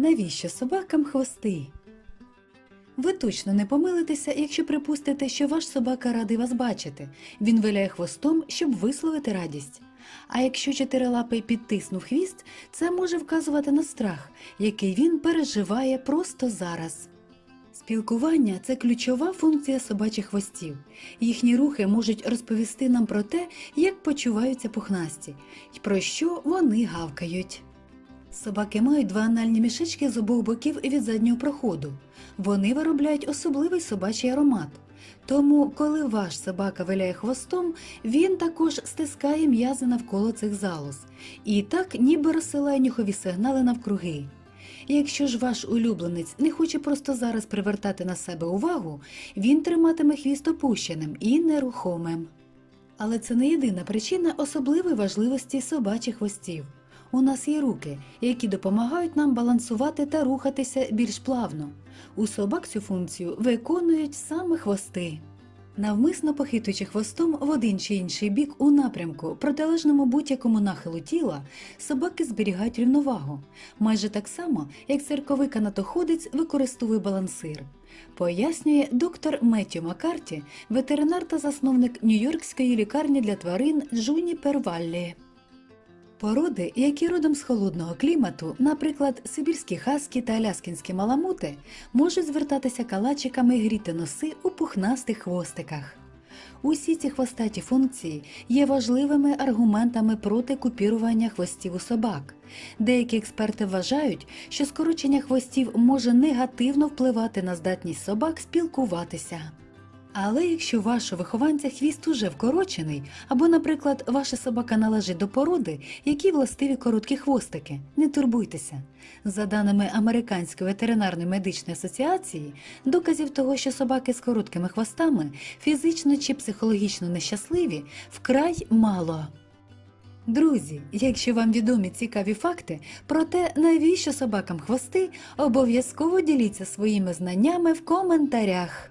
Навіщо собакам хвости? Ви точно не помилитеся, якщо припустите, що ваш собака радий вас бачити. Він виляє хвостом, щоб висловити радість. А якщо чотирилапий підтиснув хвіст, це може вказувати на страх, який він переживає просто зараз. Спілкування це ключова функція собачих хвостів. Їхні рухи можуть розповісти нам про те, як почуваються пухнасті, і про що вони гавкають. Собаки мають два анальні мішечки з обох боків від заднього проходу. Вони виробляють особливий собачий аромат. Тому, коли ваш собака виляє хвостом, він також стискає м'язи навколо цих залоз, і так ніби розсилає нюхові сигнали навкруги. Якщо ж ваш улюбленець не хоче просто зараз привертати на себе увагу, він триматиме хвіст опущеним і нерухомим. Але це не єдина причина особливої важливості собачих хвостів. У нас є руки, які допомагають нам балансувати та рухатися більш плавно. У собак цю функцію виконують саме хвости. Навмисно похитуючи хвостом в один чи інший бік у напрямку, протилежному будь-якому нахилу тіла, собаки зберігають рівновагу, майже так само, як церковий канатоходець використовує балансир. Пояснює доктор Меттю Маккарті, ветеринар та засновник Нью-Йоркської лікарні для тварин Джуні Перваллі. Породи, які родом з холодного клімату, наприклад, сибірські хаскі та аляскінські маламути, можуть звертатися калачиками і гріти носи у пухнастих хвостиках. Усі ці хвостаті функції є важливими аргументами проти купірування хвостів у собак. Деякі експерти вважають, що скорочення хвостів може негативно впливати на здатність собак спілкуватися. Але якщо вашого вихованця хвіст уже вкорочений, або, наприклад, ваша собака належить до породи, які властиві короткі хвостики, не турбуйтеся. За даними Американської ветеринарної медичної асоціації, доказів того, що собаки з короткими хвостами фізично чи психологічно нещасливі, вкрай мало. Друзі, якщо вам відомі цікаві факти про те, навіщо собакам хвости, обов'язково діліться своїми знаннями в коментарях.